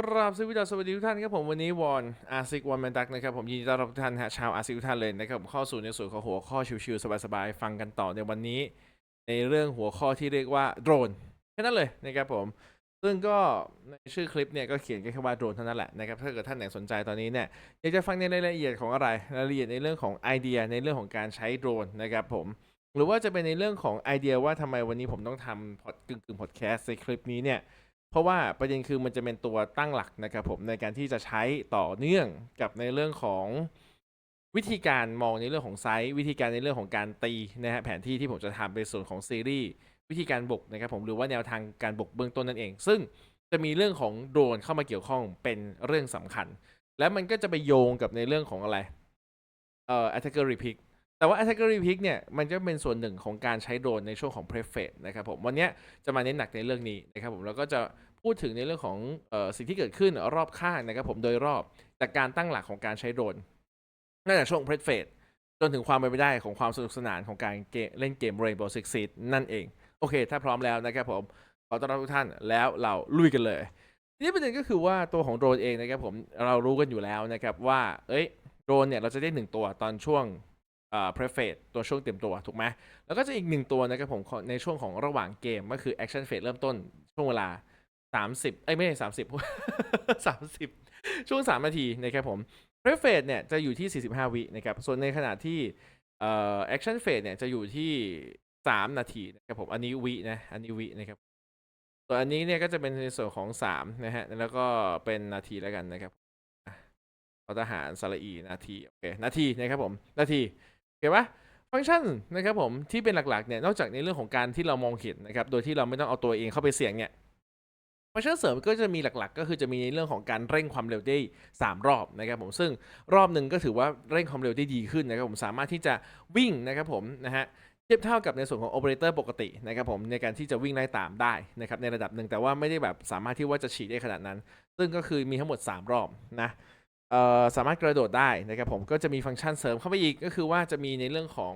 กราบสวัสดีสวัสดีทุกท่านครับผมวันนี้วอนอาซิกวอนแมนดักนะครับผมยินดีต้อนรับทุกท่านฮะชาวอาซิกทุกท่านเลยนะครับผมข้าสู่ในส่วนของหัวข้อชิวๆสบายๆฟังกันต่อในวันนี้ ในเรื่องหัวข้อที่เรียกว่าโดรนแค่นั้นเลยนะครับผมซึ่งก็ในชื่อคลิปเนี่ยก็เขียนแค่ว่าโดรนเท่านั้นแหละนะครับถ้าเกิดท่านไหนสนใจตอนนี้เนี่ยอยากจะฟังในรายละเอียดของอะไรรายละเอียดในเรื่องของไอเดียในเรื่องของการใช้โดรนนะครับผมหรือว่าจะเป็นในเรื่องของไอเดียว่าทำไมวันนี้ผมต้องทำพอดกึ่งกึ่งพอดแคสต์ในคลิปนี้เนี่ย เพราะว่าประเด็นคือมันจะเป็นตัวตั้งหลักนะครับผมในการที่จะใช้ต่อเนื่องกับในเรื่องของวิธีการมองในเรื่องของไซส์วิธีการในเรื่องของการตีนะฮะแผนที่ที่ผมจะทำเป็นส่วนของซีรีส์วิธีการบกนะครับผมหรือว่าแนวทางการบกเบื้องต้นนั่นเอง ซึ่งจะมีเรื่องของโดรนเข้ามาเกี่ยวข้องเป็นเรื่องสำคัญ แล้วมันก็จะไปโยงกับในเรื่องของอะไรเอ่อ attacker repick แต่ว่า attacker repick เนี่ยมันก็เป็นส่วนหนึ่งของการใช้โดรนในช่วงของ prep phase นะครับผมวันนี้จะมาเน้นหนักในเรื่องนี้นะครับผมแล้วก็จะพูดถึงในเรื่องของออสิ่งที่เกิดขึ้นรอบข้างนะครับผมโดยรอบจากการตั้งหลักของการใช้โดรนตั้งแต่ช่วง prep phase จนถึงความเป็นไปได้ของความสนุกสนานของการเเล่นเกม Rainbow Six Siege นั่นเอง โอเค ถ้าพร้อมแล้วนะครับผมขอต้อนรับทุกท่านแล้วเราลุยกันเลยทีนี้ประเด็นก็คือว่าตัวของโดรนเองนะครับผมเรารู้กันอยู่แล้วนะครับว่าเอ้ยโดรนเนี่ยเราจะได้หนึ่งตัวตอนช่วง เอ่อ prep phase ตัวช่วงเตรียมตัวถูกไหมแล้วก็จะอีกหนึ่งตัวนะครับผมในช่วงของระหว่างเกมก็คือ action phase เริ่มต้นช่วงเวลา 30เอ้ยไม่ใช่30 30 ช่วง 3 นาทีนะครับผม prep phase เนี่ยจะอยู่ที่ 45 วินะครับส่วนในขณะที่เอ่อ action phase เนี่ยจะอยู่ที่ 3 นาทีนะครับผมอันนี้วินะอันนี้วินะครับส่วนอันนี้เนี่ยก็จะเป็นในส่วนของสามนะฮะแล้วก็เป็นนาทีแล้วกันนะครับเอาทหารสระอีนาทีโอเคนาทีนะครับผมนาที โอเคปะฟังก์ชันนะครับผมที่เป็นหลักๆเนี่ยนอกจากในเรื่องของการที่เรามองเห็นนะครับโดยที่เราไม่ต้องเอาตัวเองเข้าไปเสี่ยงเนี่ยฟังก์ชันเสริมก็จะมีหลักๆ ก็คือจะมีในเรื่องของการเร่งความเร็วได้ 3 รอบนะครับผมซึ่งรอบหนึ่งก็ถือว่าเร่งความเร็วได้ดีขึ้นนะครับผมสามารถที่จะวิ่งนะครับผมนะฮะเทียบเท่ากับในส่วนของโอเปอเรเตอร์ปกตินะครับผมในการที่จะวิ่งไล่ตามได้นะครับในระดับหนึ่งแต่ว่าไม่ได้แบบสามารถที่ว่าจะฉีดได้ขนาดนั้น ซึ่งก็คือมีทั้งหมด 3 รอบนะ สามารถกระโดดได้นะครับผมก็จะมีฟังก์ชันเสริมเข้าไปอีกก็คือว่าจะมีในเรื่องของ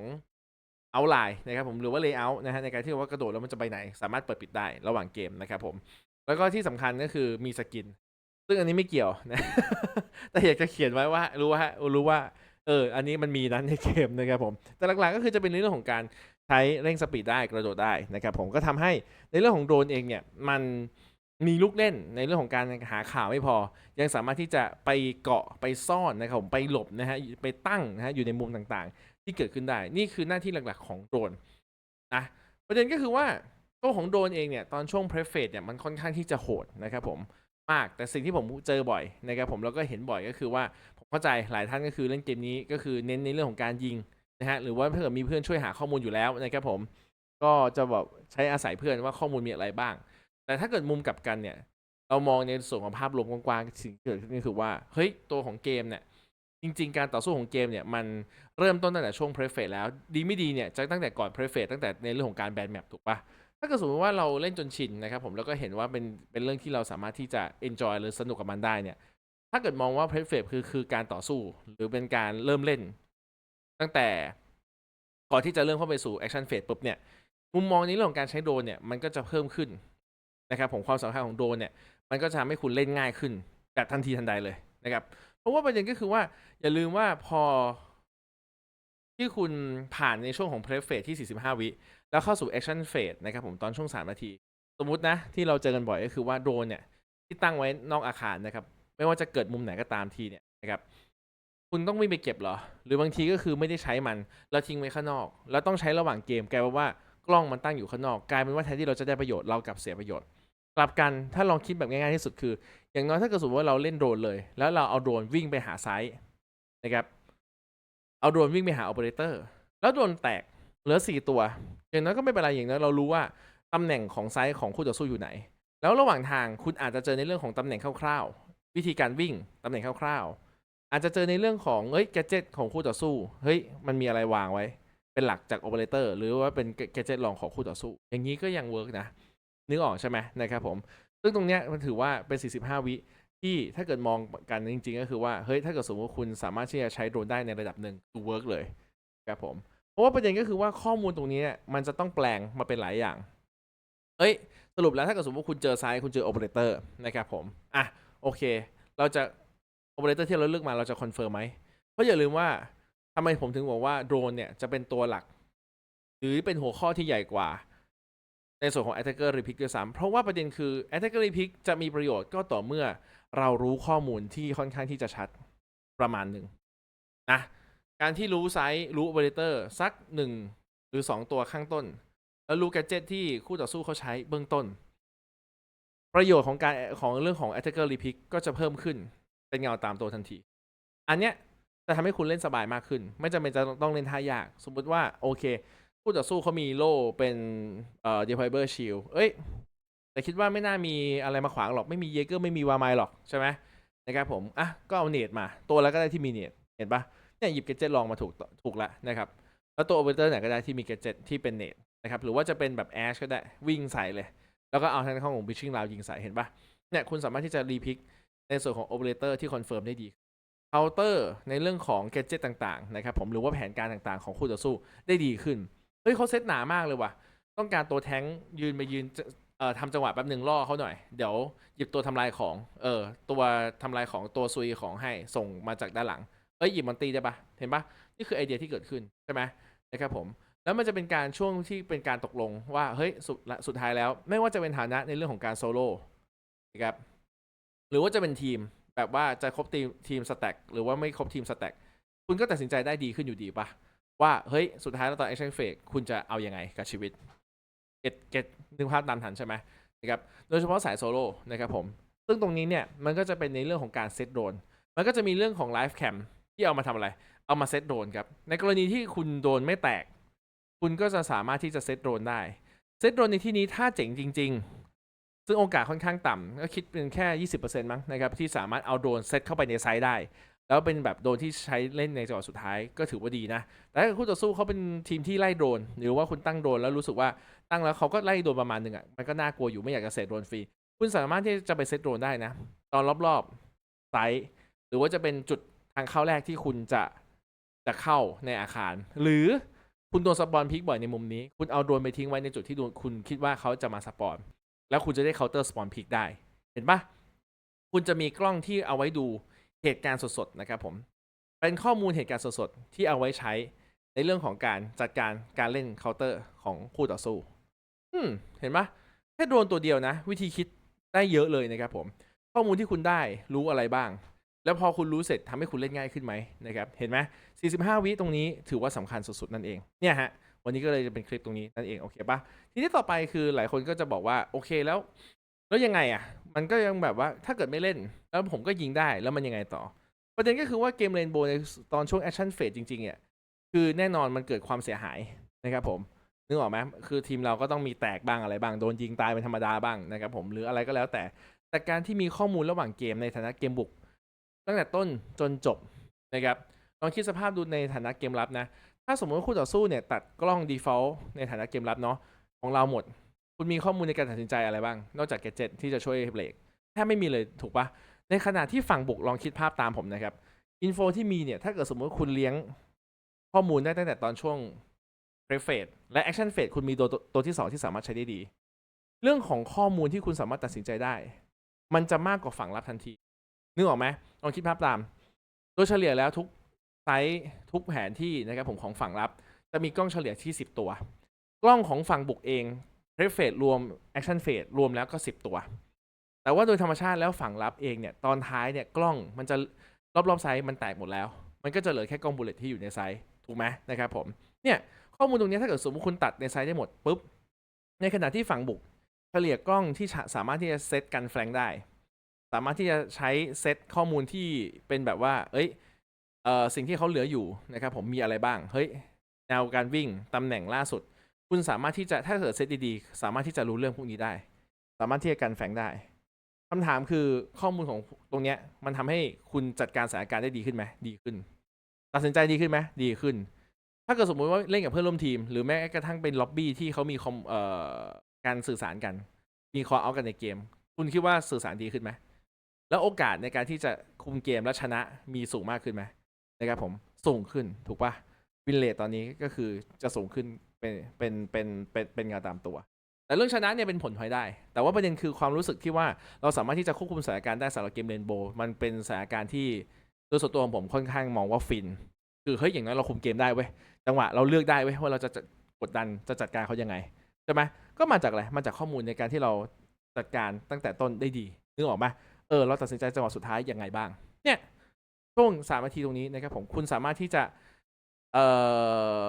outline นะครับผมหรือว่า layout นะฮะในการที่ว่ากระโดดแล้วมันจะไปไหน สามารถเปิดปิดได้ระหว่างเกมนะครับผมแล้วก็ที่สำคัญก็คือมีสกิน ซึ่งอันนี้ไม่เกี่ยวนะแต่อยากจะเขียนไว้ว่ารู้ว่ารู้ว่าเอออันนี้มันมีนั้นในเกมนะครับผมแต่หลักๆก็คือจะเป็นในเรื่องของการใช้เร่งสปีดได้กระโดดได้นะครับผมก็ทำให้ในเรื่องของโดรนเองเนี่ยมัน มีลูกเล่นในเรื่องของการหาข่าวไม่พอ ยังสามารถที่จะไปเกาะไปซ่อนนะครับผมไปหลบนะฮะไปตั้งนะฮะอยู่ในมุมต่างๆ ที่เกิดขึ้นได้ นี่คือหน้าที่หลักๆของโดรนนะประเด็นก็คือว่าตัวของโดรนเองเนี่ยตอนช่วง prep phase เนี่ยมันค่อนข้างที่จะโหดนะครับผมมากแต่สิ่งที่ผมเจอบ่อยนะครับผมแล้วก็เห็นบ่อยก็คือว่าผมเข้าใจหลายท่านก็คือเล่นเกมนี้ก็คือเน้นในเรื่องของการยิงนะฮะหรือว่าถ้าเกิดมีเพื่อนช่วยหาข้อมูลอยู่แล้วนะครับผมก็จะแบบใช้อาศัยเพื่อนว่าข้อมูลมีอะไรบ้าง แต่ถ้าเกิดมุมกลับกันเนี่ย เรามองในส่วนของภาพรวมกว้างๆสิ่งที่เกิดขึ้นก็คือว่าเฮ้ยตัวของเกมเนี่ยจริง ๆ การต่อสู้ของเกมเนี่ยมันเริ่มต้นตั้งแต่ช่วง p r e f a c e แล้วดีไม่ดีเนี่ยจะตั้งแต่ก่อน p r e f a c e ตั้งแต่ในเรื่องของการแบนแมปถูกปะถ้าเกิดสมมติว่าเราเล่นจนชินนะครับผมแล้วก็เห็นว่าเป็นเป็นเรื่องที่เราสามารถที่จะ enjoy หรือสนุกกับมันได้เนี่ย ถ้าเกิดมองว่าเพลย์เฟสคือคือการต่อสู้หรือเป็นการเริ่มเล่น ตั้งแต่ก่อนที่จะเริ่มเข้าไปสู่แอคชั่นเฟสปุ๊บเนี่ยมุมมองในเรื่องของการใช้โดรนเนี่ยมันก็จะเพิ่มขึ้น นะครับผมความสำคัญของโดรนเนี่ยมันก็จะทำให้คุณเล่นง่ายขึ้นแบบทันทีทันใดเลยนะครับ เพราะว่าประเด็นก็คือว่าอย่าลืมว่าพอที่คุณผ่านในช่วงของเพลย์เฟสที่ 45 วิ แล้วเข้าสู่แอคชั่นเฟสนะครับผมตอนช่วง 3 นาที สมมุตินะ ที่เราเจอกันบ่อยก็คือว่าโดรนเนี่ย ที่ตั้งไว้นอกอาคารนะครับ ไม่ว่าจะเกิดมุมไหนก็ตามทีเนี่ยนะครับคุณต้องวิ่งไปเก็บเหรอ หรือบางทีก็คือไม่ได้ใช้มัน แล้วทิ้งไว้ข้างนอก แล้วต้องใช้ระหว่างเกม แกลาว่ากล้องมันตั้งอยู่ข้างนอก กลายเป็นว่าแทนที่เราจะได้ประโยชน์เรากลับเสียประโยชน์ กลับกันถ้าลองคิดแบบง่ายๆที่สุดคือ อย่างน้อยถ้าเกิดสมมติว่าเราเล่นโดรนเลย แล้วเราเอาโดรนวิ่งไปหาไซต์นะครับ เอาโดรนวิ่งไปหาออเปอเรเตอร์แล้วโดรนแตกเหลือสี่ตัว อย่างน้อยก็ไม่เป็นไรอย่างน้อยเรารู้ว่าตำแหน่งของไซต์ของคู่ต่อสู้อยู่ไหน แล้วระหว่างทางคุณอาจจะเจอในเรื่องของตำแหน่งคร่าวๆ วิธีการวิ่งตำแหน่งคร่าวๆ อาจจะเจอในเรื่องของเฮ้ยแกจิตของคู่ต่อสู้เฮ้ยมันมีอะไรวางไว้ เป็นหลักจากโอเปอเรเตอร์หรือว่าเป็นแกจิตรองของคู่ต่อสู้ อย่างนี้ก็ยังเวิร์กนะ นึกออกใช่ไหมนะครับผมซึ่งตรงเนี้ยมันถือว่าเป็น 45 วิที่ถ้าเกิดมองกันจริง ๆ ก็คือว่าเฮ้ยถ้าเกิดสมมติว่าคุณสามารถที่จะใช้โดรนได้ในระดับหนึ่งคือเวิร์กเลยครับผมเพราะว่าประเด็นก็คือว่าข้อมูลตรงนี้มันจะต้องแปลงมาเป็นหลายอย่าง เอ้ย สรุปแล้วถ้าเกิดสมมติว่าคุณเจอไซต์คุณเจอโอเปอเรเตอร์นะครับผมอะโอเค เราจะโอเปอเรเตอร์ที่เราเลือกมาเราจะคอนเฟิร์มไหมเพราะอย่าลืมว่าทำไมผมถึงบอกว่าโดรนเนี่ยจะเป็นตัวหลัก หรือเป็นหัวข้อที่ใหญ่กว่า ในส่วนของ attacker repick ด้วยซ้ำเพราะว่าประเด็นคือ attacker repick จะมีประโยชน์ก็ต่อเมื่อเรารู้ข้อมูลที่ค่อนข้างที่จะชัดประมาณหนึ่งนะการที่รู้ไซส์รู้ operator สักหนึ่งหรือสองตัวข้างต้น แล้วรู้ gadget ที่คู่ต่อสู้เขาใช้เบื้องต้น ประโยชน์ของการของเรื่องของ attacker repick ก็จะเพิ่มขึ้นเป็นเงาตามตัวทันที อันเนี้ยจะทำให้คุณเล่นสบายมากขึ้น ไม่จำเป็นจะต้องเล่นท่ายาก สมมติว่าโอเค คู่ต่อสู้เขามีโล่เป็นเอ่อ d e p r i v e r shield เอ้ย แต่คิดว่าไม่น่ามีอะไรมาขวางหรอก ไม่มีเยเกอร์ไม่มีวาไมล์หรอกใช่ไหมนะครับผม อะ ก็เอาเนตมา ตัวแล้วก็ได้ที่มีเนตเห็นปะเนี่ยหยิบเกจเจ็ตลองมาถูกถูกละนะครับ แล้วตัวโอเปอเรเตอร์ไหนก็ได้ที่มีเกจเจ็ตที่เป็นเนตนะครับหรือว่าจะเป็นแบบแอชก็ได้วิ่งใส่เลย แล้วก็เอาทางข้างของบิชชิ่งราวยิงใส่เห็นปะเนี่ยคุณสามารถที่จะรีพิกในส่วนของโอเปอเรเตอร์ที่คอนเฟิร์มได้ดีเคาน์เตอร์ในเรื่องของแกจิตต่างๆนะครับผมหรือว่าแผนการต่างๆของคู่ต่อสู้ได้ดีขึ้น เฮ้ยเขาเซตหนามากเลยว่ะ ต้องการตัวแท้งยืนมายืนเอ่อทำจังหวะแป๊บหนึ่งล่อเขาหน่อย เดี๋ยวหยิบตัวทำลายของ เออ ตัวทำลายของตัวซุยของให้ส่งมาจากด้านหลัง เอ้ยหยิบมันตีได้ปะเห็นปะนี่คือไอเดียที่เกิดขึ้นใช่ไหมนะครับผมแล้วมันจะเป็นการช่วงที่เป็นการตกลงว่าเฮ้ยสุดสุดท้ายแล้ว ไม่ว่าจะเป็นฐานะในเรื่องของการโซโล่นะครับหรือว่าจะเป็นทีมแบบว่าจะครบทีมทีมสแต็กหรือว่าไม่ครบทีมสแต็กคุณก็ตัดสินใจได้ดีขึ้นอยู่ดีปะ ว่าเฮ้ยสุดท้ายแล้วตอนแอคชั่นเฟกคุณจะเอายังไงกับชีวิตเก็ตเก็ตนึกภาพตามทันใช่ไหมนะครับโดยเฉพาะสายโซโล่นะครับผมซึ่งตรงนี้เนี่ยมันก็จะเป็นในเรื่องของการเซตโดนมันก็จะมีเรื่องของไลฟ์แคมที่เอามาทำอะไร เอามาเซตโดนครับในกรณีที่คุณโดนไม่แตก คุณก็จะสามารถที่จะเซตโดนได้เซตโดนในที่นี้ถ้าเจ๋งจริง ๆ ซึ่งโอกาสค่อนข้างต่ำก็คิดเป็นแค่ 20%มั้งนะครับที่สามารถเอาโดนเซตเข้าไปในไซต์ได้ แล้วเป็นแบบโดนที่ใช้เล่นในจังหวะสุดท้ายก็ถือว่าดีนะ แต่ถ้าคู่ต่อสู้เขาเป็นทีมที่ไล่โดน หรือว่าคุณตั้งโดนแล้วรู้สึกว่าตั้งแล้วเขาก็ไล่โดนประมาณหนึ่งอะมันก็น่ากลัวอยู่ไม่อยากจะเซตโดนฟรีคุณสามารถที่จะไปเซตโดนได้นะ ตอนรอบๆไซต์หรือว่าจะเป็นจุดทางเข้าแรกที่คุณจะจะเข้าในอาคาร หรือคุณโดนสปอนพิกบ่อยในมุมนี้ คุณเอาโดนไปทิ้งไว้ในจุดที่คุณคิดว่าเขาจะมาสปอนแล้วคุณจะได้เคาน์เตอร์สปอนพิกได้ เห็นปะคุณจะมีกล้องที่เอาไว้ดู เหตุการณ์สดๆนะครับผมเป็นข้อมูลเหตุการณ์สดๆที่เอาไว้ใช้ในเรื่องของการจัดการการเล่นเคาน์เตอร์ของคู่ต่อสู้อืมเห็นปะแค่โดนตัวเดียวนะ วิธีคิดได้เยอะเลยนะครับผม ข้อมูลที่คุณได้รู้อะไรบ้าง แล้วพอคุณรู้เสร็จทำให้คุณเล่นง่ายขึ้นไหมนะครับ เห็นไหม45 วิตรงนี้ถือว่าสำคัญสุดๆนั่นเอง เนี่ยฮะ วันนี้ก็เลยจะเป็นคลิปตรงนี้นั่นเอง โอเคปะทีนี้ต่อไปคือหลายคนก็จะบอกว่า โอเคแล้ว แล้วยังไงอะ มันก็ยังแบบว่าถ้าเกิดไม่เล่น แล้วผมก็ยิงได้แล้วมันยังไงต่อ ประเด็นก็คือว่าเกมเรนโบว์ในตอนช่วงแอคชั่นเฟสจริงๆเนี่ยคือแน่นอนมันเกิดความเสียหายนะครับผมนึกออกไหมคือทีมเราก็ต้องมีแตกบ้างอะไรบ้าง โดนยิงตายเป็นธรรมดาบ้างนะครับผมหรืออะไรก็แล้วแต่ แต่การที่มีข้อมูลระหว่างเกมในฐานะเกมบุก ตั้งแต่ต้นจนจบนะครับลองคิดสภาพดูในฐานะเกมรับนะ ถ้าสมมติว่าคู่ต่อสู้เนี่ยตัดกล้อง default ในฐานะเกมรับเนาะของเราหมด คุณมีข้อมูลในการตัดสินใจอะไรบ้าง นอกจาก gadget ที่จะช่วยเบรกแทบไม่มีเลยถูกปะในขณะที่ฝั่งบุกลองคิดภาพตามผมนะครับอินโฟที่มีเนี่ย ถ้าเกิดสมมติว่าคุณเลี้ยงข้อมูลได้ตั้งแต่ตอนช่วง r e f a d e และ action phase คุณมีตัวตัวตัวที่สองที่สามารถใช้ได้ดี เรื่องของข้อมูลที่คุณสามารถตัดสินใจได้ มันจะมากกว่าฝั่งรับทันทีนึกออกไหมลองคิดภาพตาม โดยเฉลี่ยแล้วทุกไซต์ทุกแผนที่นะครับผมของฝั่งรับ จะมีกล้องเฉลี่ยที่ 10 ตัว กล้องของฝั่งบุกเอง r e f a d e รวม action phase รวมแล้วก็ 10 ตัว แต่ว่าโดยธรรมชาติแล้วฝั่งรับเองเนี่ย ตอนท้ายเนี่ยกล้องมันจะรอบๆไซต์มันแตกหมดแล้ว มันก็จะเหลือแค่กล้องบุลเลตที่อยู่ในไซต์ถูกไหมนะครับผมเนี่ยข้อมูลตรงนี้ถ้าเกิดสมมติคุณตัดในไซต์ได้หมดปุ๊บในขณะที่ฝั่งบุกเฉลี่ยกล้องที่สามารถที่จะเซตกันแฟลงได้ สามารถที่จะใช้เซตข้อมูลที่เป็นแบบว่า เอ้ยเอ่อสิ่งที่เขาเหลืออยู่นะครับผมมีอะไรบ้างเฮ้ยแนวการวิ่งตำแหน่งล่าสุด คุณสามารถที่จะถ้าเกิดเซตดีๆสามารถที่จะรู้เรื่องพวกนี้ได้ สามารถที่จะกันแฝงได้คำถามคือข้อมูลของตรงเนี้ยมันทำให้คุณจัดการสถานการณ์ได้ดีขึ้นไหมดีขึ้น ตัดสินใจดีขึ้นไหมดีขึ้น ถ้าเกิดสมมุติว่าเล่นกับเพื่อนร่วมทีม หรือแม้กระทั่งเป็นล็อบบี้ที่เขามีคอมเอ่อการสื่อสารกัน มีคอเอากันในเกม คุณคิดว่าสื่อสารดีขึ้นไหมแล้วโอกาสในการที่จะคุมเกมและชนะมีสูงมากขึ้นไหมนะครับผมสูงขึ้นถูกปะวินเลตตอนนี้ก็คือจะสูงขึ้น เป็นเป็นเป็นเป็นเป็นงานตามตัว แต่เรื่องชนะเนี่ยเป็นผลพลอยได้ แต่ว่าประเด็นคือความรู้สึกที่ว่าเราสามารถที่จะควบคุมสถานการณ์ได้สำหรับเกมเรนโบว์มันเป็นสถานการณ์ที่โดยส่วนตัวของผมค่อนข้างมองว่าฟิน คือเฮ้ยอย่างน้อยเราคุมเกมได้เว้ยจังหวะเราเลือกได้เว้ยว่าเราจะกดดันจะจัดการเขายังไงใช่ไหมก็มาจากอะไรมาจากข้อมูลในการที่เราจัดการตั้งแต่ต้นได้ดีนึกออกไหมเออเราตัดสินใจจังหวะสุดท้ายยังไงบ้าง เนี่ยช่วงสามนาทีตรงนี้นะครับผมคุณสามารถที่จะเอ่อ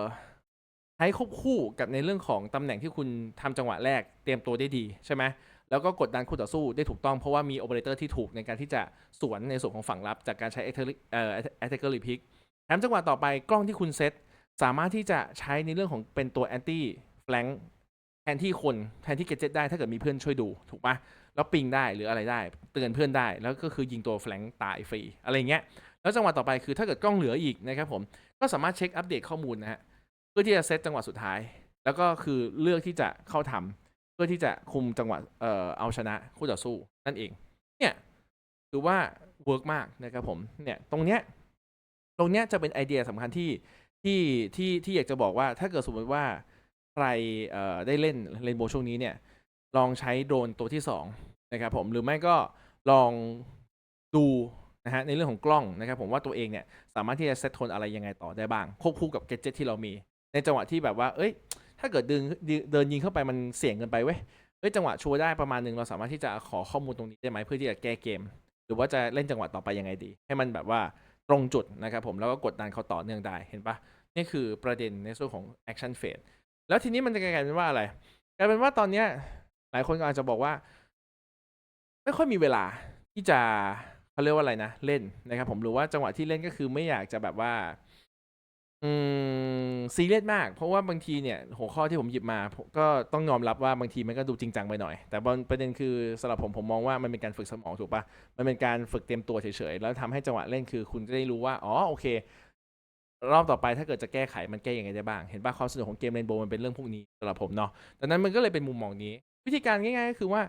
ช้ควบคู่กับในเรื่องของตำแหน่งที่คุณทำจังหวะแรกเตรียมตัวได้ดีใช่ไหมแล้วก็กดดันคู่ต่อสู้ได้ถูกต้องเพราะว่ามีโอเปอเรเตอร์ที่ถูกในการที่จะสวนในส่วนของฝั่งรับ จากการใช้ attack- เอ่อ attacker repick แถมจังหวะต่อไปกล้องที่คุณเซตสามารถที่จะใช้ในเรื่องของเป็นตัว anti flank แทนที่คนแทนที่เกจเจตได้ถ้าเกิดมีเพื่อนช่วยดูถูกปะแล้วปิงได้หรืออะไรได้ เตือนเพื่อนได้ แล้วก็คือยิงตัวแฟลงตายฟรีอะไรเงี้ยแล้วจังหวะต่อไปคือถ้าเกิดกล้องเหลืออีกนะครับผมก็สามารถเช็คอัปเดตข้อมูลนะฮะ เพื่อที่จะเซตจังหวะสุดท้าย แล้วก็คือเลือกที่จะเข้าทำเพื่อที่จะคุมจังหวะเอ่อเอาชนะคู่ต่อสู้นั่นเอง เนี่ยถือว่าเวิร์กมากนะครับผมเนี่ยตรงเนี้ยตรงเนี้ยจะเป็นไอเดียสำคัญที่ที่ที่ที่อยากจะบอกว่าถ้าเกิดสมมติว่าใครเอ่อได้เล่นเรนโบว์ช่วงนี้เนี่ย ลองใช้โดรนตัวที่สองนะครับผมหรือไม่ก็ลองดูนะฮะในเรื่องของกล้องนะครับผมว่าตัวเองเนี่ยสามารถที่จะเซตโทนอะไรยังไงต่อได้บ้าง ควบคู่กับเกจเจ็ตที่เรามี ในจังหวะที่แบบว่า เอ้ย ถ้าเกิดเดินเดินยิงเข้าไปมันเสี่ยงเกินไปเว้ยเอ้ยจังหวะชัวร์ได้ประมาณหนึ่งเราสามารถที่จะขอข้อมูลตรงนี้ได้ไหมเพื่อที่จะแก้เกม หรือว่าจะเล่นจังหวะต่อไปยังไงดี ให้มันแบบว่าตรงจุดนะครับผมแล้วก็กดดันเขาต่อเนื่องได้เห็นปะนี่คือประเด็นในส่วนของ action phase แล้วทีนี้มันจะกลายเป็นว่าอะไรกลายเป็นว่าตอนเนี้ยหลายคนก็อาจจะบอกว่า ไม่ค่อยมีเวลาที่จะเขาเรียกว่าอะไรนะ เล่นนะครับผมหรือว่าจังหวะที่เล่นก็คือไม่อยากจะแบบว่า อืมซีเรียสมาก เพราะว่าบางทีเนี่ยหัวข้อที่ผมหยิบมาก็ต้องยอมรับว่าบางทีมันก็ดูจริงจังไปหน่อย แต่ประเด็นคือสำหรับผมผมมองว่ามันเป็นการฝึกสมองถูกปะมันเป็นการฝึกเตรียมตัวเฉยๆ แล้วทำให้จังหวะเล่นคือคุณจะได้รู้ว่า อ๋อโอเค รอบต่อไปถ้าเกิดจะแก้ไขมันแก้ยังไงได้บ้าง เห็นปะความสนุกของเกมเรนโบว์มันเป็นเรื่องพวกนี้สำหรับผมเนาะดังนั้นมันก็เลยเป็นมุมมองนี้ วิธีการง่ายๆก็คือว่า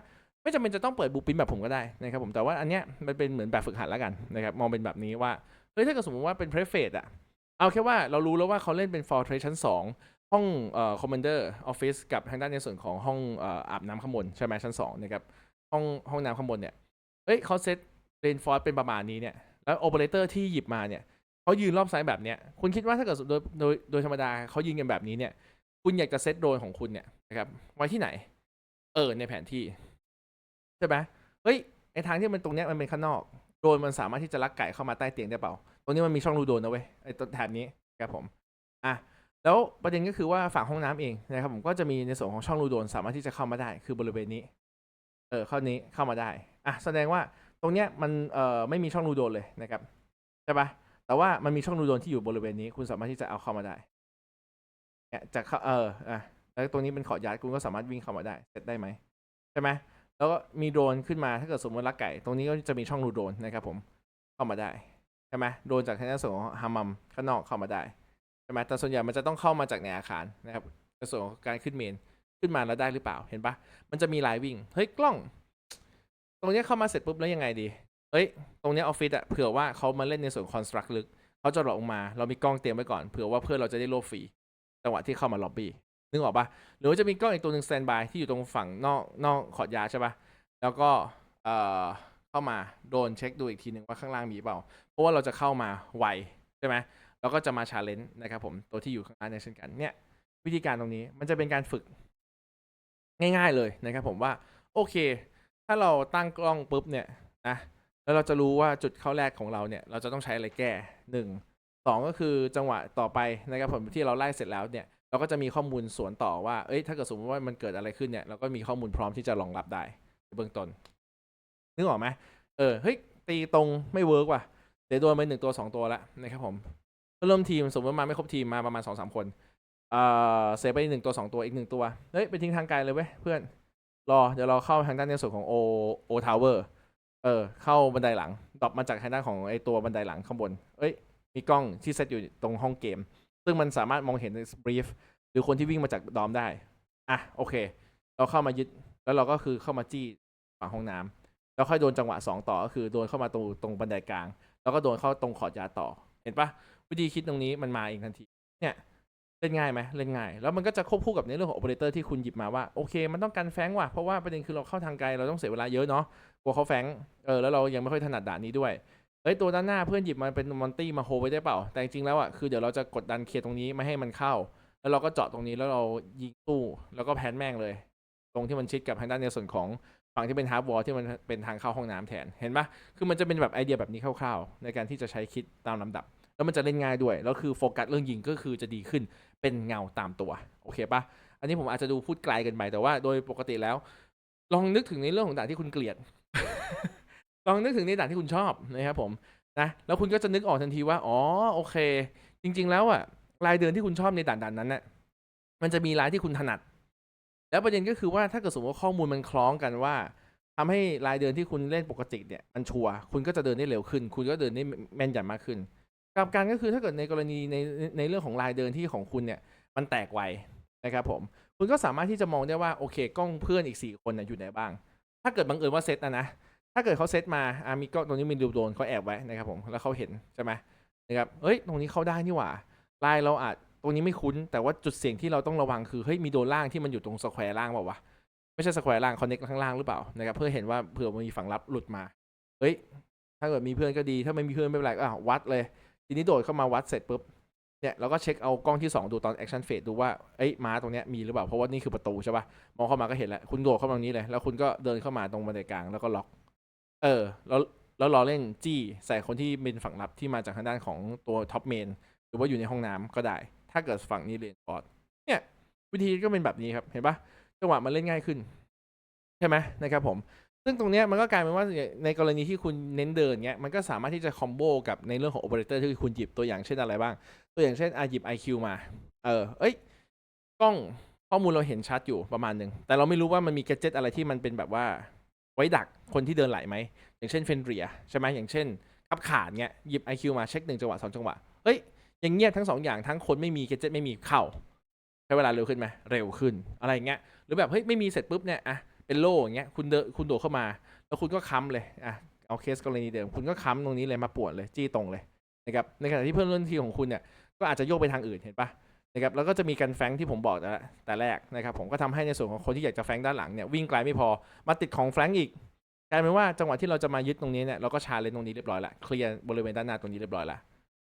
ไม่จำเป็นจะต้องเปิดบูปินแบบผมก็ได้นะครับผมแต่ว่าอันเนี้ยมันเป็นเหมือนแบบฝึกหัดแล้วกันนะครับมองเป็นแบบนี้ว่าเฮ้ยถ้าเกิดสมมติว่าเป็นเพรสเฟสอะ เอาแค่ว่าเรารู้แล้วว่าเขาเล่นเป็น Fortress ชั้น 2 ห้องเอ่อ Commander Office กับทางด้านในส่วนของห้องเอ่ออาบน้ำข้างบนใช่ไหมชั้น2นะครับห้องห้องน้ำข้างบนเนี่ยเอ้ยเขาเซตเรนฟอร์เป็นประมาณนี้เนี่ยแล้วโอเปอเรเตอร์ที่หยิบมาเนี่ยเขายืนรอบซ้ายแบบเนี้ยคุณคิดว่าถ้าเกิดโดยโดยโดยธรรมดาเขายืนกันแบบนี้เนี่ย คุณอยากจะเซตโดนของคุณเนี่ยนะครับไว้ที่ไหน เออในแผนที่ใช่ไหมเฮ้ยไอทางที่มันตรงเนี้ยมันเป็นข้างนอกโดนมันสามารถที่จะลักไก่เข้ามาใต้เตียงได้เปล่า ตรงนี้มันมีช่องรูโดนนะเว้ยไอ้ตัวแถบนี้ครับผมอะแล้วประเด็นก็คือว่าฝั่งห้องน้ำเองนะครับผมก็จะมีในส่วนของช่องรูโดนสามารถที่จะเข้ามาได้ คือบริเวณนี้ เออเข้านี้เข้ามาได้อะแสดงว่าตรงเนี้ยมันเอ่อไม่มีช่องรูโดนเลยนะครับใช่ปะแต่ว่ามันมีช่องรูโดนที่อยู่บริเวณนี้ คุณสามารถที่จะเอาเข้ามาได้เนี่ยจากเข้าเอออะแล้วตรงนี้เป็นขอดยาดคุณก็สามารถวิ่งเข้ามาได้เสร็จได้ไหมใช่ไหมแล้วก็มีโดรนขึ้นมาถ้าเกิดสมมติลักไก่ ตรงนี้ก็จะมีช่องรูโดนนะครับผมเข้ามาได้ ช่ไหมโดนจากทางด้านส่วนของฮามัมข้างนอกเข้ามาได้ใช่ไหมแต่ส่วนใหญ่มันจะต้องเข้ามาจากในอาคารนะครับในส่วนของการขึ้นเมนขึ้นมาแล้วได้หรือเปล่าเห็นปะมันจะมีหลายวิ่งเฮ้ยกล้อง ตรงนี้เข้ามาเสร็จปุ๊บแล้วยังไงดีเฮ้ยตรงนี้ออฟฟิศอะเผื่อว่าเขามาเล่นในส่วนคอนสตรักลึกเขาจะหลอกมาเรามีกล้องเตรียมไว้ก่อนเผื่อว่าเพื่อนเราจะได้โลฟรีจังหวะที่เข้ามาล็อบบี้นึกออกปะหรือว่าจะมีกล้องอีกตัวหนึ่งสแตนบายที่อยู่ตรงฝั่งนอกนอกขอดยาใช่ปะแล้วก็เอ่อ เข้ามาโดนเช็คดูอีกทีหนึ่งว่าข้างล่างมีเปล่า เพราะว่าเราจะเข้ามาไวใช่ไหมแล้วก็จะมาชาเลนจ์นะครับผมตัวที่อยู่ข้างล่างเช่นกันเนี่ยวิธีการตรงนี้มันจะเป็นการฝึกง่าย ๆเลยนะครับผมว่าโอเค ถ้าเราตั้งกล้องปุ๊บเนี่ยนะแล้วเราจะรู้ว่าจุดเข้าแรกของเราเนี่ยเราจะต้องใช้อะไรแก้หนึ่งสองก็คือจังหวะต่อไปนะครับผมที่เราไล่เสร็จแล้วเนี่ยเราก็จะมีข้อมูลสวนต่อว่า เอ้ย ถ้าเกิดสมมติว่ามันเกิดอะไรขึ้นเนี่ย เราก็มีข้อมูลพร้อมที่จะรองรับได้เบื้องต้น นึกออกไหมเออเฮ้ยตีตรงไม่เวิร์กว่ะเดี๋ยวโดนไปหนึ่งตัวสองตัวแล้วนะครับผมเพื่อนร่วมทีมสมมติมาไม่ครบทีมมาประมาณสองสามคนเอ่อเสียไปหนึ่งตัวสองตัวอีกหนึ่งตัวเฮ้ยไปทิ้งทางไกลเลยเว้ยเพื่อนรอเดี๋ยวเราเข้าทางด้านในส่วนของโอโอทาวเวอร์เออเข้าบันไดหลังดรอปมาจากทางด้านของไอตัวบันไดหลังข้างบนเอ้ยมีกล้องที่เซตอยู่ตรงห้องเกม ซึ่งมันสามารถมองเห็นในบรีฟหรือคนที่วิ่งมาจากดอมได้ อะ โอเค เราเข้ามายึด แล้วเราก็คือเข้ามาจี้ฝั่งห้องน้ำ แล้วค่อยโดนจังหวะสองต่อก็คือโดนเข้ามาตรงตรงบันไดกลาง แล้วก็โดนเข้าตรงขอดยาต่อ เห็นปะวิธีคิดตรงนี้มันมาเองทันทีเนี่ยเล่นง่ายไหมเล่นง่าย แล้วมันก็จะควบคู่กับในเรื่องของโอเปอเรเตอร์ที่คุณหยิบมาว่าโอเค มันต้องการแฟงว่ะเพราะว่าประเด็นคือเราเข้าทางไกลเราต้องเสียเวลาเยอะเนาะกลัวเขาแฟงเออแล้วเรายังไม่ค่อยถนัดด่านนี้ด้วยเอ้ยตัวด้านหน้าเพื่อนหยิบมาเป็นมอนตี้มาโฮไว้ได้เปล่า แต่จริงๆแล้วอะคือเดี๋ยวเราจะกดดันเคลียร์ตรงนี้ไม่ให้มันเข้า แล้วเราก็เจาะตรงนี้แล้วเรายิงตู้แล้วก็แพนแม่งเลย ตรงที่มันชิดกับทางด้านในส่วนของ ฝั่งที่เป็นฮาร์ดวอลที่มันเป็นทางเข้าห้องน้ำแทน เห็นปะคือมันจะเป็นแบบไอเดียแบบนี้คร่าวๆ ในการที่จะใช้คิดตามลำดับ แล้วมันจะเล่นง่ายด้วย แล้วคือโฟกัสเรื่องยิงก็คือจะดีขึ้น เป็นเงาตามตัว โอเคปะอันนี้ผมอาจจะดูพูดไกลเกันไป แต่ว่าโดยปกติแล้ว ลองนึกถึงในเรื่องของด่านที่คุณเกลียด ลองนึกถึงในด่านที่คุณชอบนะครับผม นะ แล้วคุณก็จะนึกออกทันทีว่า อ๋อ โอเค จริง ๆ แล้วอะรายเดือนที่คุณชอบในด่านๆนั้นน่ะ มันจะมีรายที่คุณถนัด แล้วประเด็นก็คือว่าถ้าเกิดสมมติว่าข้อมูลมันคล้องกันว่าทำให้รายเดือนที่คุณเล่นปกติเนี่ยมันชัวร์คุณก็จะเดินได้เร็วขึ้น คุณก็เดินได้แม่นยำมากขึ้นกลับกันก็คือถ้าเกิดในกรณีในในเรื่องของรายเดินที่ของคุณเนี่ยมันแตกไวนะครับผมคุณก็สามารถที่จะมองได้ว่าโอเค กล้องเพื่อนอีก 4 คนน่ะอยู่ไหนบ้าง ถ้าเกิดบังเอิญว่าเซตนะนะถ้าเกิดเขาเซตมาอามีกล้องตรงนี้มีดูโดนเขาแอบไว้นะครับผมแล้วเขาเห็นใช่ไหมนะครับเอ้ยตรงนี้เข้าได้นี่หว่าลายเราอาจ ตรงนี้ไม่คุ้น แต่ว่าจุดเสี่ยงที่เราต้องระวังคือเฮ้ยมีโดนล่างที่มันอยู่ตรงสแควร์ล่างเปล่าวะไม่ใช่สแควร์ล่างคอนเน็กข้างล่างหรือเปล่านะครับเพื่อเห็นว่าเผื่อมันมีฝั่งลับหลุดมาเฮ้ยถ้าเกิดมีเพื่อนก็ดีถ้าไม่มีเพื่อนไม่เป็นไรก็อะวัดเลย ทีนี้โดดเข้ามาวัดเสร็จปุ๊บเนี่ยเราก็เช็คเอากล้องที่ 2 ดูตอนแอคชั่นเฟสดูว่าเอ้ยม้าตรงเนี้ยมีหรือเปล่าเพราะว่านี่คือประตูใช่ป่ะมองเข้ามาก็เห็นแล้วคุณโดดเข้ามาตรงนี้เลย แล้วคุณก็เดินเข้ามาตรงบันไดกลางแล้วก็ล็อก เออ แล้วแล้วรอเล่นจี้ใส่คนที่เป็นฝั่งรับที่มาจากทางด้านของตัวท็อปเมนหรือว่าอยู่ในห้องน้ำก็ได้ ถ้าเกิดฝั่งนี้เรียนบอร์ดเนี่ยวิธีก็เป็นแบบนี้ครับเห็นปะจังหวะมันเล่นง่ายขึ้น ใช่ไหมนะครับผม ซึ่งตรงเนี้ยมันก็กลายเป็นว่าในกรณีที่คุณเน้นเดินเงี้ยมันก็สามารถที่จะคอมโบกับในเรื่องของโอเปอเรเตอร์ที่คุณหยิบตัวอย่างเช่นอะไรบ้าง ตัวอย่างเช่นอาหยิบ IQ มา เออเอ้ยกล้องข้อมูลเราเห็นชัดอยู่ประมาณหนึ่งแต่เราไม่รู้ว่ามันมีแกจิตอะไรที่มันเป็นแบบว่าไว้ดักคนที่เดินไหลไหม อย่างเช่นเฟนเรียใช่ไหมอย่างเช่นขับขาดเงี้ยหยิบ IQ มาเช็คหนึ่งจังหวะสองจังหวะเอ้ย อย่างเงียบทั้งสองอย่างทั้งคนไม่มีแกจิตไม่มีเข้าใช้เวลาเร็วขึ้นไหมเร็วขึ้นอะไรเงี้ยหรือแบบเฮ้ยไม่มีเสร็จปุ๊บเนี่ยอะเป็นโล่อย่างเงี้ยคุณเดคุณโดดเข้ามา แล้วคุณก็ค้ำเลยอะเอาเคสกรณีเดิม คุณก็ค้ำตรงนี้เลยมาปวดเลยจี้ตรงเลยนะครับในขณะที่เพื่อนร่วมทีมของคุณเนี่ยก็อาจจะโยกไปทางอื่นเห็นปะนะครับแล้วก็จะมีการแฟงที่ผมบอกแต่แต่แรกนะครับผมก็ทำให้ในส่วนของคนที่อยากจะแฟงด้านหลังเนี่ยวิ่งไกลไม่พอมาติดของแฟงอีกกลายเป็นว่าจังหวะที่เราจะมายึดตรงนี้เนี่ยเราก็ชาเลนตรงนี้เรียบร้อยละเคลียร์บริเวณด้านหน้าตรงนี้เรียบร้อยละ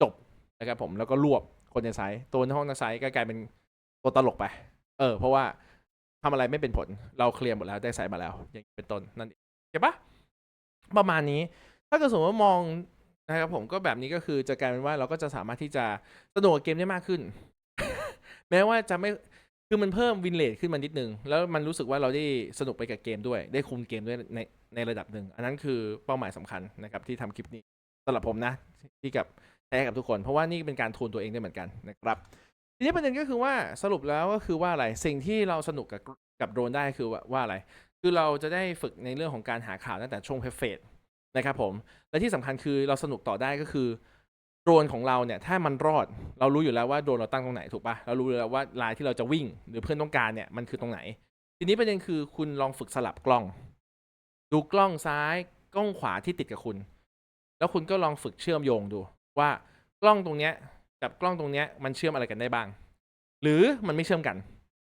จบ นะครับผมแล้วก็รวบคนในไซส์ตัวในห้องในไซส์ก็กลายเป็นตัวตลกไป เออ เพราะว่าทำอะไรไม่เป็นผลเราเคลียร์หมดแล้วได้ไซส์มาแล้ว อย่างเป็นต้นนั่นเองเก็บปะประมาณนี้ ถ้าเกิดสมมติว่ามองนะครับผมก็แบบนี้ก็คือจะกลายเป็นว่าเราก็จะสามารถที่จะสนุกเกมได้มากขึ้น แม้ว่าจะไม่คือมันเพิ่มวินเลทขึ้นมานิดนึง แล้วมันรู้สึกว่าเราได้สนุกไปกับเกมด้วย ได้คุมเกมด้วยในในระดับหนึ่ง อันนั้นคือเป้าหมายสำคัญนะครับที่ทำคลิปนี้สำหรับผมนะ ที่กับ แชร์กับทุกคน เพราะว่านี่เป็นการทูนตัวเองได้เหมือนกันนะครับ ทีนี้ประเด็นก็คือว่าสรุปแล้วก็คือว่าอะไรสิ่งที่เราสนุกกับกับโดรนได้คือว่าวาอะไร คือเราจะได้ฝึกในเรื่องของการหาข่าวตั้งแต่ช่วงเพเฟสนะครับผม และที่สำคัญคือเราสนุกต่อได้ก็คือโดรนของเราเนี่ยถ้ามันรอด เรารู้อยู่แล้วว่าโดรนเราตั้งตรงไหนถูกปะเรารู้อยู่แล้วว่าลายที่เราจะวิ่งหรือเพื่อนต้องการเนี่ยมันคือตรงไหน ทีนี้ประเด็นคือคุณลองฝึกสลับกล้อง ดูกล้องซ้ายกล้องขวาที่ติดกับคุณ แล้วคุณก็ลองฝึกเชื่อมโยงดู ว่ากล้องตรงเนี้ยกับกล้องตรงเนี้ยมันเชื่อมอะไรกันได้บ้าง หรือมันไม่เชื่อมกัน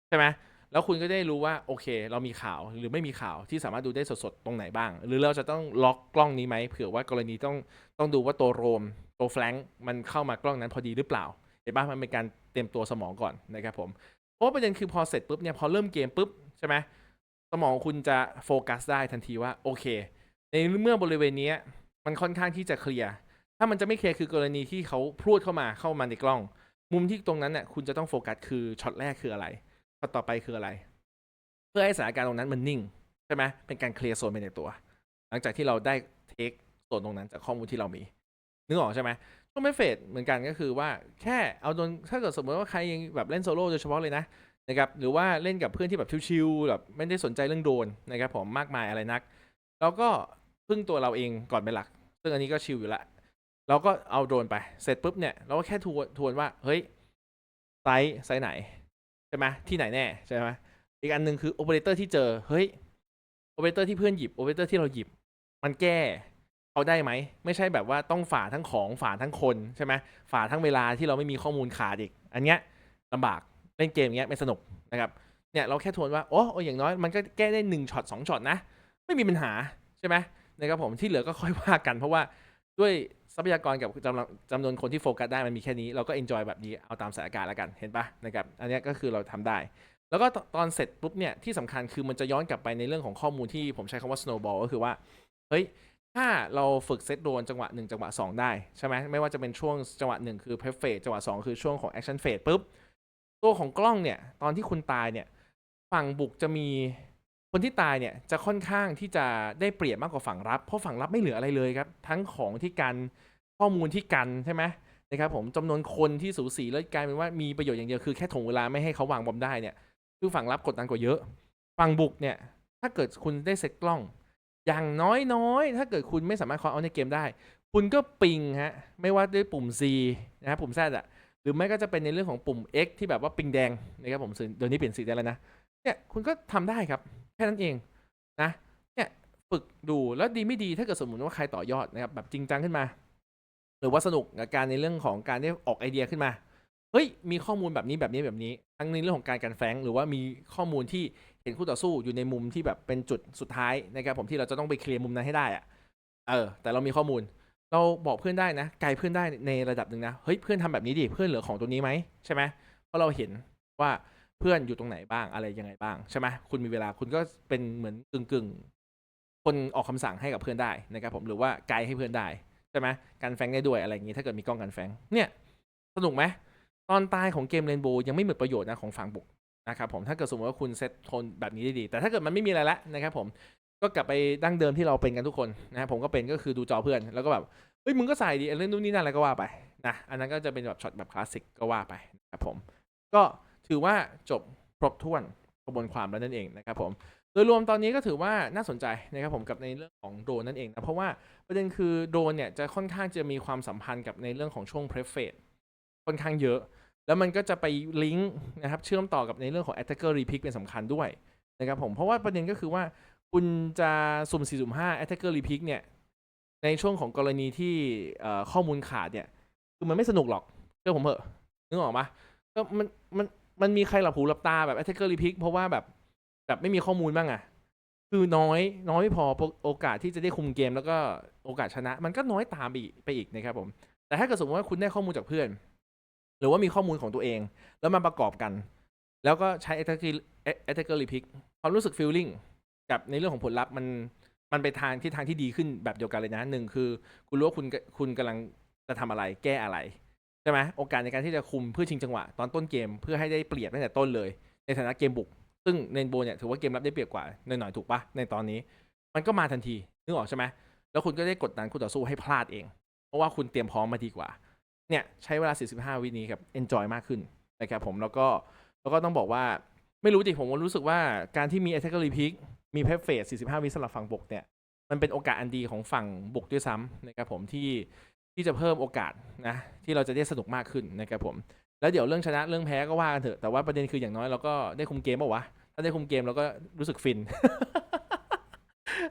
ใช่ไหมแล้วคุณก็ได้รู้ว่าโอเค เรามีข่าวหรือไม่มีข่าวที่สามารถดูได้สดๆตรงไหนบ้าง หรือเราจะต้องล็อกกล้องนี้ไหมเผื่อว่ากรณีต้องต้องดูว่าตัวโรมตัวแฟลงมันเข้ามากล้องนั้นพอดีหรือเปล่าเห็นป่ะมันเป็นการเตรียมตัวสมองก่อนนะครับผมเพราะประเด็นคือพอเสร็จปุ๊บเนี่ยพอเริ่มเกมปุ๊บใช่ไหมสมองคุณจะโฟกัสได้ทันทีว่าโอเค ในเมื่อบริเวณนี้มันค่อนข้างที่จะเคลียร์ ถ้ามันจะไม่เคลียร์คือกรณีที่เขาพรวดเข้ามาเข้ามาในกล้อง มุมที่ตรงนั้นเนี่ยคุณจะต้องโฟกัสคือช็อตแรกคืออะไรช็อตต่อไปคืออะไร เพื่อให้สถานการณ์ตรงนั้นมันนิ่งใช่ไหมเป็นการเคลียร์โซนไปในตัว หลังจากที่เราได้เทคโซนตรงนั้นจากข้อมูลที่เรามีนึกออกใช่ไหมช่วงไม่เฟดเหมือนกันก็คือว่าแค่เอาโดนถ้าเกิดสมมติว่าใครยังแบบเล่นโซโล่โดยเฉพาะเลยนะนะครับหรือว่าเล่นกับเพื่อนที่แบบชิวๆแบบไม่ได้สนใจเรื่องโดนนะครับผมมากมายอะไรนัก แล้วก็พึ่งตัวเราเองก่อนเป็นหลัก ซึ่งอันนี้ก็ชิวอยู่ละ เราก็เอาโดรนไปเสร็จปุ๊บเนี่ยเราก็แค่ทวนทวนว่าเฮ้ยไซส์ไซส์ไหนใช่ไหมที่ไหนแน่ใช่ไหมอีกอันหนึ่งคือโอเปอเรเตอร์ที่เจอเฮ้ยโอเปอเรเตอร์ที่เพื่อนหยิบโอเปอเรเตอร์ที่เราหยิบ มันแก้เอาได้ไหมไม่ใช่แบบว่าต้องฝ่าทั้งของฝ่าทั้งคนใช่ไหมฝ่าทั้งเวลาที่เราไม่มีข้อมูลขาดอีก อันเนี้ยลำบากเล่นเกมอย่างเงี้ยไม่สนุกนะครับเนี่ยเราแค่ทวนว่าโอ้โออย่างน้อยมันก็แก้ได้หนึ่งช็อตสองช็อตนะ ไม่มีปัญหาใช่ไหมนะครับผมที่เหลือก็ค่อยว่ากันเพราะว่าด้วย ทรัพยากรกับจำนวนจำนวนคนที่โฟกัสได้มันมีแค่นี้ เราก็เอนจอยแบบนี้เอาตามสถานการณ์แล้วกันเห็นปะนะครับอันนี้ก็คือเราทำได้ แล้วก็ตอนเสร็จปุ๊บเนี่ยที่สำคัญคือมันจะย้อนกลับไปในเรื่องของข้อมูลที่ผมใช้คำว่า snowball ก็คือว่าเฮ้ยถ้าเราฝึกเซตโดนจังหวะ 1 จังหวะ 2 ได้ใช่ไหมไม่ว่าจะเป็นช่วงจังหวะ 1 คือ prep phase จังหวะ 2 คือช่วงของ action phase ปุ๊บตัวของกล้องเนี่ย ตอนที่คุณตายเนี่ย ฝั่งบุกจะมี คนที่ตายเนี่ยจะค่อนข้างที่จะได้เปรียบมากกว่าฝั่งรับ เพราะฝั่งรับไม่เหลืออะไรเลยครับ ทั้งของที่กันข้อมูลที่กันใช่ไหมนะครับผมจำนวนคนที่สูสีแล้วกลายเป็นว่ามีประโยชน์อย่างเดียวคือแค่ถ่วงเวลาไม่ให้เขาวางบอมได้เนี่ยคือฝั่งรับกดดันกว่าเยอะ ฝั่งบุกเนี่ยถ้าเกิดคุณได้เซ็ตกล้อง อย่างน้อยๆ ถ้าเกิดคุณไม่สามารถคอเอาในเกมได้ คุณก็ปิงฮะไม่ว่าด้วยปุ่ม C นะครับปุ่ม Z อะหรือไม่ก็จะเป็นในเรื่องของปุ่ม X ที่แบบว่าปิงแดงนะครับผมเดี๋ยวนี้เปลี่ยนสีได้แล้วนะเนี่ยคุณก็ทำได้ครับ ค่นั้นเองนะเนี่ยฝึกดูแล้วดีไม่ดีถ้าเกิดสมมติว่าใครต่อยอดนะครับแบบจริงจังขึ้นมา หรือว่าสนุกกับการในเรื่องของการได้ออกไอเดียขึ้นมาเฮ้ยมีข้อมูลแบบนี้แบบนี้แบบนี้ ทั้งในเรื่องของการกันแฟงหรือว่ามีข้อมูลที่เห็นคู่ต่อสู้อยู่ในมุมที่แบบเป็นจุดสุดท้ายนะครับผมที่เราจะต้องไปเคลียร์มุมนั้นให้ได้อะเออ แต่เรามีข้อมูล เราบอกเพื่อนได้นะไกลเพื่อนได้ในระดับหนึ่งนะเฮ้ยเพื่อนทำแบบนี้ดิเพื่อนเหลือของตัวนี้ไหมใช่ไหมเพราะเราเห็นว่า เพื่อนอยู่ตรงไหนบ้างอะไรยังไงบ้างใช่ไหมคุณมีเวลาคุณก็เป็นเหมือนกึ่งกึ่งคนออกคำสั่งให้กับเพื่อนได้นะครับผมหรือว่าไกด์ให้เพื่อนได้ใช่ไหมการแฟงได้ด้วยอะไรอย่างนี้ถ้าเกิดมีกล้องกันแฟงเนี่ยสนุกไหมตอนตายของเกมเรนโบว์ยังไม่หมดประโยชน์นะของฝั่งบุกนะครับผมถ้าเกิดสมมติว่าคุณเซตโทนแบบนี้ได้ดี แต่ถ้าเกิดมันไม่มีอะไรแล้วนะครับผมก็กลับไปดั้งเดิมที่เราเป็นกันทุกคนนะครับผมก็เป็นก็คือดูจอเพื่อนแล้วก็แบบเฮ้ยมึงก็ใส่ดีเรื่องนู่นนี่นั่นอะไรก็ว่าไปนะอันนั้นก็จะเป็นแบบช็อตแบบคลาสสิกก็ว่าไปนะครับผมก็ ถือว่าจบครบถ้วนกระบวนความแล้วนั่นเองนะครับผมโดยรวมตอนนี้ก็ถือว่าน่าสนใจนะครับผมกับในเรื่องของโดรนนั่นเองนะเพราะว่าประเด็นคือโดรนเนี่ยจะค่อนข้างจะมีความสัมพันธ์กับในเรื่องของช่วง prep phase ค่อนข้างเยอะ แล้วมันก็จะไปลิงก์นะครับเชื่อมต่อกับในเรื่องของ attacker repick เป็นสำคัญด้วยนะครับผมเพราะว่าประเด็นก็คือว่าคุณจะสุ่ม4สุ่ม5 attacker repick เนี่ยในช่วงของกรณีที่ข้อมูลขาดเนี่ยคือมันไม่สนุกหรอกเชื่อผมเถอะนึกออกปะก็มันมัน มันมีใครหลับหูหลับตาแบบ attacker repick เพราะว่าแบบแบบไม่มีข้อมูลบ้างอะคือน้อยน้อยไม่พอโอกาสที่จะได้คุมเกมแล้วก็โอกาสชนะ มันก็น้อยตามไปไปอีกนะครับผม แต่ถ้าเกิดสมมติว่าคุณได้ข้อมูลจากเพื่อน หรือว่ามีข้อมูลของตัวเอง แล้วมาประกอบกัน แล้วก็ใช้ attacker attacker repick ความรู้สึก feeling กับในเรื่องของผลลัพธ์มันมันไปทางที่ทางที่ดีขึ้นแบบเดียวกันเลยนะหนึ่งคือ คุณรู้ว่าคุณคุณกำลังจะทำอะไรแก้อะไร ใช่ไหมโอกาสในการที่จะคุมเพื่อชิงจังหวะตอนต้นเกมเพื่อให้ได้เปรียบตั้งแต่ต้นเลย ในฐานะเกมบุก ซึ่งเนนโบเนี่ยถือว่าเกมรับได้เปรียบกว่าหน่อยๆถูกปะในตอนนี้ มันก็มาทันทีนึกออกใช่ไหมแล้วคุณก็ได้กดดันคู่ต่อสู้ให้พลาดเอง เพราะว่าคุณเตรียมพร้อมมาดีกว่า เนี่ยใช้เวลา 45 วินี้ครับ enjoy มากขึ้นนะครับผมแล้วก็แล้วก็ต้องบอกว่าไม่รู้จิผมรู้สึกว่าการที่มี attacker repick มีเพฟเฟส45 วิสำหรับฝั่งบุกเนี่ยมันเป็นโอกาสอันดีของฝั่งบุกด้วยซ้ำนะครับผมที่ ที่จะเพิ่มโอกาสนะที่เราจะได้สนุกมากขึ้นนะครับผมแล้วเดี๋ยวเรื่องชนะเรื่องแพ้ก็ว่ากันเถอะแต่ว่าประเด็นคืออย่างน้อยเราก็ได้คุมเกมป่าวะถ้าได้คุมเกมเราก็รู้สึกฟิน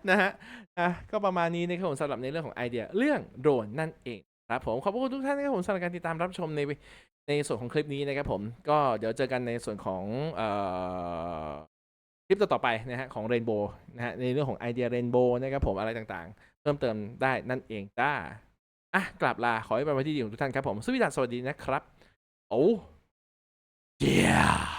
นะฮะอะก็ประมาณนี้นะครับผมสำหรับในเรื่องของไอเดียเรื่องโดรนนั่นเองครับผมขอบคุณทุกท่านนะครับผมสำหรับการติดตามรับชมในในส่วนของคลิปนี้นะครับผมก็เดี๋ยวเจอกันในส่วนของเอ่อคลิปต่อไปนะฮะของเรนโบว์นะฮะในเรื่องของไอเดียเรนโบว์นะครับผมอะไรต่างๆ เพิ่มเติมได้นั่นเองจ้า อะกลับลา ขอให้เป็นวันที่ดีของทุกท่านครับผมสวัสดีสวัสดีนะครับ โอ้ yeah